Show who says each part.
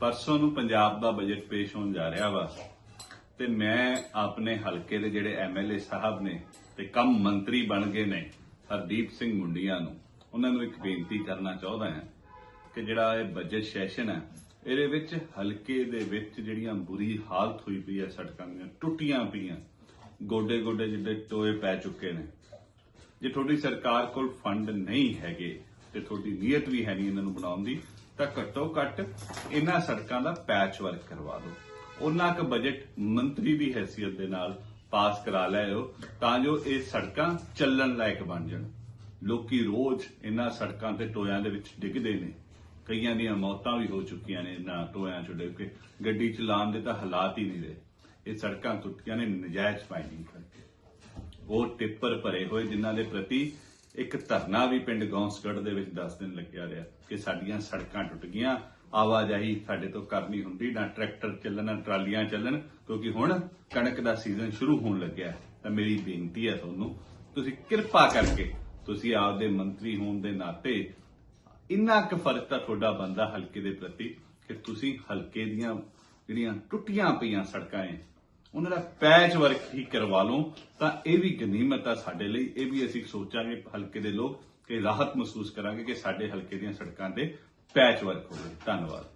Speaker 1: ਪਰਸੋਂ ਨੂੰ ਪੰਜਾਬ ਦਾ ਬਜਟ ਪੇਸ਼ ਹੋਣ ਜਾ ਰਿਹਾ ਵਾ ਤੇ ਮੈਂ ਆਪਣੇ ਹਲਕੇ ਦੇ ਜਿਹੜੇ ਐਮਐਲਏ ਸਾਹਿਬ ਨੇ ਤੇ ਕੰਮ ਮੰਤਰੀ ਬਣ ਗਏ ਨੇ ਹਰਦੀਪ ਸਿੰਘ ਮੁੰਡੀਆਂ ਨੂੰ, ਉਹਨਾਂ ਨੂੰ ਇੱਕ ਬੇਨਤੀ ਕਰਨਾ ਚਾਹੁੰਦਾ ਹਾਂ ਕਿ ਜਿਹੜਾ ਇਹ ਬਜਟ ਸੈਸ਼ਨ ਹੈ, ਇਹਦੇ ਵਿੱਚ ਹਲਕੇ ਦੇ ਵਿੱਚ ਜਿਹੜੀਆਂ ਬੁਰੀ ਹਾਲਤ ਹੋਈ ਪਈ ਹੈ ਸੜਕਾਂ ਦੀਆਂ, ਟੁੱਟੀਆਂ ਪਈਆਂ ਗੋਡੇ ਗੋਡੇ ਜਿਹੜੇ ਟੋਏ ਪੈ ਚੁੱਕੇ ਨੇ। ਜੇ ਤੁਹਾਡੀ ਸਰਕਾਰ ਕੋਲ ਫੰਡ ਨਹੀਂ ਹੈਗੇ ਤੇ ਤੁਹਾਡੀ ਨੀਅਤ ਵੀ ਹੈ ਨਹੀਂ ਇਹਨਾਂ ਨੂੰ ਬਣਾਉਣ ਦੀ ਤਾਂ ਘੱਟੋ ਘੱਟ ਇਹਨਾਂ ਸੜਕਾਂ ਦਾ ਪੈਚ ਵਰਕ ਕਰਵਾ ਦਿਓ। ਉਹਨਾਂ ਕ ਬਜਟ ਮੰਤਰੀ ਦੀ ਹੈਸੀਅਤ ਦੇ ਨਾਲ ਪਾਸ ਕਰਾ ਲਿਆਓ ਤਾਂ ਜੋ ਇਹ ਸੜਕਾਂ ਚੱਲਣ ਲਾਇਕ ਬਣ ਜਾਣ। ਲੋਕੀ ਰੋਜ਼ ਇਹਨਾਂ ਸੜਕਾਂ ਤੇ ਟੋਇਆਂ ਦੇ ਵਿੱਚ ਡਿੱਗਦੇ ਨੇ। ਕਈਆਂ ਦੀਆਂ ਮੌਤਾਂ ਵੀ ਹੋ ਚੁੱਕੀਆਂ ਨੇ ਇਹਨਾਂ ਟੋਇਆਂ 'ਚ ਡਿੱਗ ਕੇ। ਗੱਡੀ ਚਲਾਉਣ ਦੇ ਤਾਂ ਹਾਲਾਤ ਹੀ ਨਹੀਂ ਰਹੇ। ਇਹ ਸੜਕਾਂ ਟੁੱਟੀਆਂ ਨੇ, ਨਜਾਇਜ਼ ਮਾਈਨਿੰਗ ਕਰਕੇ। ਉਹ ਟਿੱਪਰ ਭਰੇ ਹੋਏ ਜਿਨ੍ਹਾਂ ਦੇ ਪ੍ਰਤੀ ਇੱਕ ਧਰਨਾ ਵੀ ਪਿੰਡ ਗੌਂਸਗੜ੍ਹ ਦੇ ਵਿੱਚ 10 ਦਿਨ ਲੱਗਿਆ ਰਿਹਾ ਕਿ ਸਾਡੀਆਂ ਸੜਕਾਂ ਟੁੱਟ ਗਈਆਂ, ਆਵਾਜਾਈ ਸਾਡੇ ਤੋਂ ਕਰਨੀ ਹੁੰਦੀ, ਨਾ ਟਰੈਕਟਰ ਚੱਲਣ, ਨਾ ਟਰਾਲੀਆਂ ਚੱਲਣ, ਕਿਉਂਕਿ ਹੁਣ ਕਣਕ ਦਾ ਸੀਜ਼ਨ ਸ਼ੁਰੂ ਹੋਣ ਲੱਗਿਆ ਤਾਂ ਮੇਰੀ ਬੇਨਤੀ ਹੈ ਤੁਹਾਨੂੰ, ਤੁਸੀਂ ਕਿਰਪਾ ਕਰਕੇ ਤੁਸੀਂ ਆਪਦੇ ਮੰਤਰੀ ਹੋਣ ਦੇ ਨਾਤੇ ਇੰਨਾ ਕੁ ਫਰਜ਼ ਤਾਂ ਤੁਹਾਡਾ ਬੰਦਾ ਹਲਕੇ ਦੇ ਪ੍ਰਤੀ ਕਿ ਤੁਸੀਂ ਹਲਕੇ ਦੀਆਂ ਜਿਹੜੀਆਂ ਟੁੱਟੀਆਂ ਪਈਆਂ ਸੜਕਾਂ ਐ ਉਹਨਾਂ ਦਾ ਪੈਚ ਵਰਕ ਹੀ ਕਰਵਾ ਲਓ, ਤਾਂ ਇਹ ਵੀ ਗਨੀਮਤ ਆ ਸਾਡੇ ਲਈ। ਇਹ ਵੀ ਅਸੀਂ ਸੋਚਾਂਗੇ ਹਲਕੇ ਦੇ ਲੋਕ ਕਿ ਰਾਹਤ ਮਹਿਸੂਸ ਕਰਾਂਗੇ ਕਿ ਸਾਡੇ ਹਲਕੇ ਦੀਆਂ ਸੜਕਾਂ ਤੇ ਪੈਚ ਵਰਕ ਹੋਵੇ। ਧੰਨਵਾਦ।